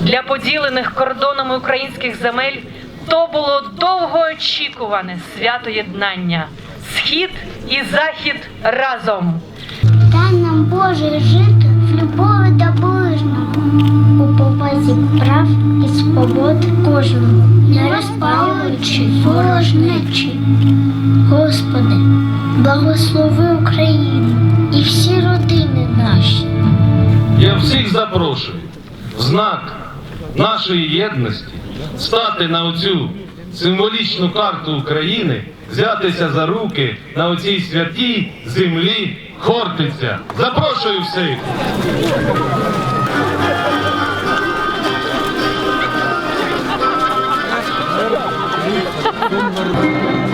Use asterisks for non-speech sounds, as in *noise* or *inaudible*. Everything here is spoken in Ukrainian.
Для поділених кордонами українських земель то було довгоочікуване свято єднання. Схід і захід разом. Дай нам Боже жити в любові до ближнього, у повазі прав і свобод кожного, не розпалюючи ворожнечі. Господи, благослови Україну і всі родини наші. Я всіх запрошую в знак нашої єдності стати на оцю символічну карту України, взятися за руки на оцій святій землі Хортиця. Запрошую всіх! *laughs*